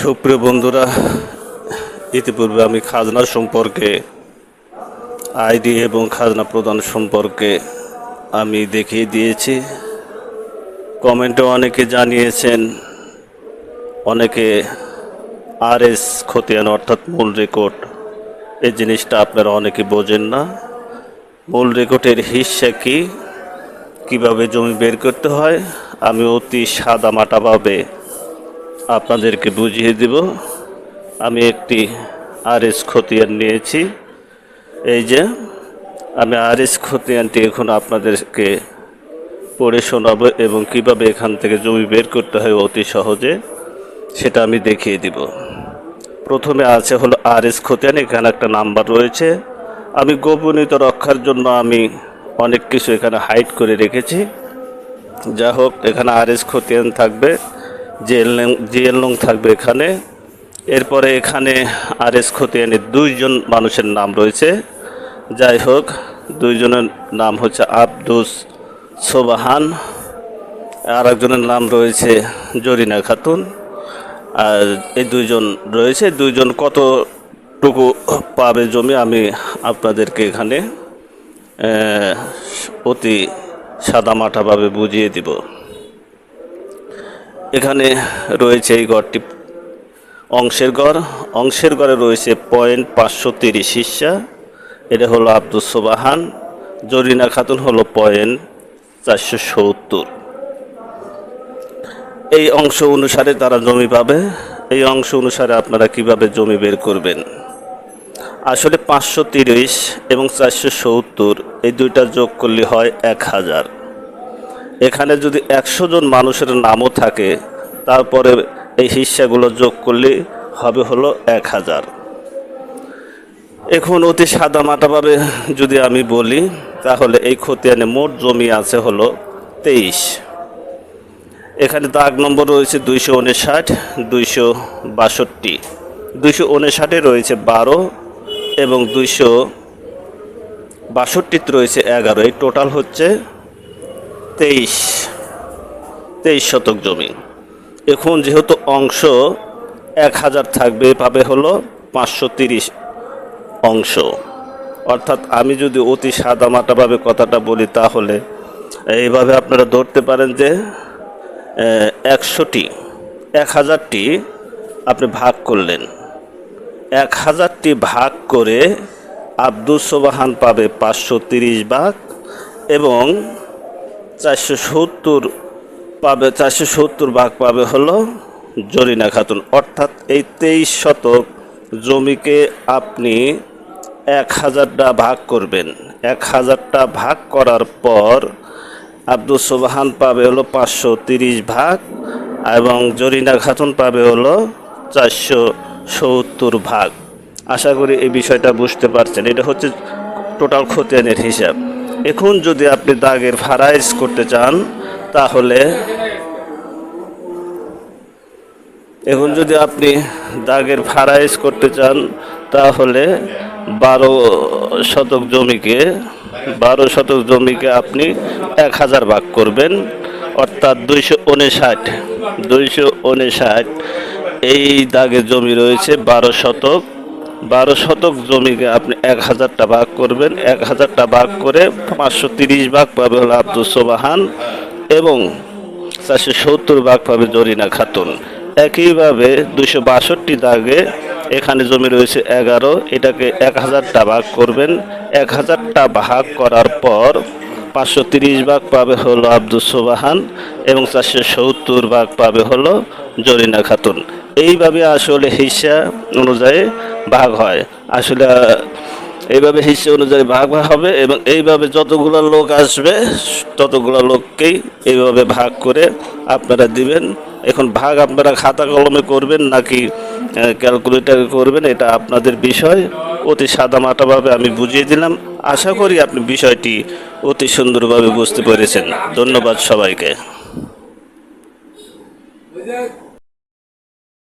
সুপ্রিয় বন্ধুরা, ইতিপূর্বে আমি খাজনা সম্পর্কে, আইডি এবং খাজনা প্রদান সম্পর্কে আমি দেখিয়ে দিয়েছি। কমেন্টে অনেকে জানিয়েছেন, অনেকে আর এস খতিয়ান অর্থাৎ মূল রেকর্ড, এই জিনিসটা আপনারা অনেকে বোঝেন না। মূল রেকর্ডের হিস্সা কি? কীভাবে জমি বের করতে হয়? আমি অতি সাদা মাটাভাবে আপনাদেরকে বুঝিয়ে দেব। আমি একটি আর এস খতিয়ান নিয়েছি। এই যে, আমি আর এস খতিয়ানটি এখন আপনাদেরকে পড়ে শোনাবো এবং কীভাবে এখান থেকে জমি বের করতে হয় অতি সহজে, সেটা আমি দেখিয়ে দিব। প্রথমে আছে হলো আর এস খতিয়ান, এখানে একটা নাম্বার রয়েছে। আমি গোপনীয়তা রক্ষার জন্য আমি অনেক কিছু এখানে হাইড করে রেখেছি। যা হোক, এখানে আর এস খতিয়ান থাকবে। জিএল জিএল নং থাকবে এখানে। এরপরে এখানে আর এস খতিয়ানের দুইজন মানুষের নাম রয়েছে। যাই হোক, দুইজনের নাম হচ্ছে আব্দুস সোবাহান আর একজনের নাম রয়েছে জরিনা খাতুন। আর এই দুইজন রয়েছে দুইজন কতটুকু পাবে জমি আমি আপনাদেরকে এখানে অতি সাদামাটাভাবে বুঝিয়ে দিব। এখানে রয়েছে এই ঘরটি। অংশের গড় অংশের গড়ে রয়েছে পয়েন্ট পাঁচশো তিরিশ হিসা। এটা হলো আব্দুল সোবাহান। জরিনা খাতুন হলো পয়েন্ট চারশো সত্তর। এই অংশ অনুসারে তারা জমি পাবে। এই অংশ অনুসারে আপনারা কীভাবে জমি বের করবেন? আসলে পাঁচশো তিরিশ এবং চারশো সত্তর, এই দুইটা যোগ করলে হয় এক হাজার। এখানে যদি একশো জন মানুষের নামও থাকে, তারপরে এই হিস্সাগুলো যোগ করলে হবে হলো এক হাজার। এখন অতি সাদামাটাভাবে যদি আমি বলি, তাহলে এই খতিয়ানে মোট জমি আছে হলো তেইশ। এখানে দাগ নম্বর রয়েছে দুইশো উনষাট, দুইশো বাষট্টি। দুইশো উনষাটে রয়েছে বারো এবং দুইশো বাষট্টিতে রয়েছে এগারো। এই টোটাল হচ্ছে তেইশ তেইশ শতক জমি। এখন যেহেতু অংশ এক হাজার থাকবে পাবে হলো পাঁচশো তিরিশ অংশ। অর্থাৎ আমি যদি অতি সাদামাটাভাবে কথাটা বলি তাহলে, এইভাবে আপনারা ধরতে পারেন যে একশোটি, এক হাজারটি আপনি ভাগ করলেন। এক হাজারটি ভাগ করে আব্দুল সোবাহান পাবে পাঁচশো তিরিশ ভাগ এবং চারশো সত্তর পাবে, চারশো সত্তর ভাগ পাবে হলো জরিনা খাতুন। অর্থাৎ এই তেইশ শতক জমিকে আপনি এক হাজারটা ভাগ করবেন। এক হাজারটা ভাগ করার পর আব্দুল সোবাহান পাবে হলো পাঁচশো তিরিশ ভাগ এবং জরিনা খাতুন পাবে হলো চারশো সত্তর ভাগ। আশা করি এই বিষয়টা বুঝতে পারছেন। এটা হচ্ছে টোটাল খতিয়ানের হিসাব। এখন যদি আপনি দাগের ফারাইজ করতে চান, তাহলে এখন যদি আপনি দাগের ফারাইজ করতে চান, তাহলে বারো শতক জমিকে, বারো শতক জমিকে আপনি এক হাজার ভাগ করবেন, অর্থাৎ দুইশো উনষাট দুইশো উনষাট এই দাগের জমি রয়েছে বারো শতক। বারো শতক জমিকে আপনি এক হাজারটা ভাগ করবেন। এক হাজারটা ভাগ করে পাঁচশো তিরিশ ভাগ পাবে হলো আব্দুল সোবাহান এবং চারশো সত্তর ভাগ পাবে জরিনা খাতুন। একইভাবে দুশো বাষট্টি দাগে এখানে জমি রয়েছে এগারো, এটাকে এক হাজারটা ভাগ করবেন। এক হাজারটা ভাগ করার পর পাঁচশো তিরিশ ভাগ পাবে হলো আব্দুল সোবাহান এবং চারশো সত্তর ভাগ পাবে হলো জরিনা খাতুন। এইভাবে আসলে হিসা অনুযায়ী ভাগ হয়। আসলে, এইভাবে হিসা অনুযায়ী ভাগ হবে এবং এইভাবে যতগুলো লোক আসবে, ততগুলো লোককেই এইভাবে ভাগ করে আপনারা দিবেন। এখন ভাগ আপনারা খাতা কলমে করবেন নাকি ক্যালকুলেটারে করবেন, এটা আপনাদের বিষয়। অতি সাদামাটাভাবে আমি বুঝিয়ে দিলাম। আশা করি আপনি বিষয়টি অতি সুন্দরভাবে বুঝতে পেরেছেন। ধন্যবাদ সবাইকে।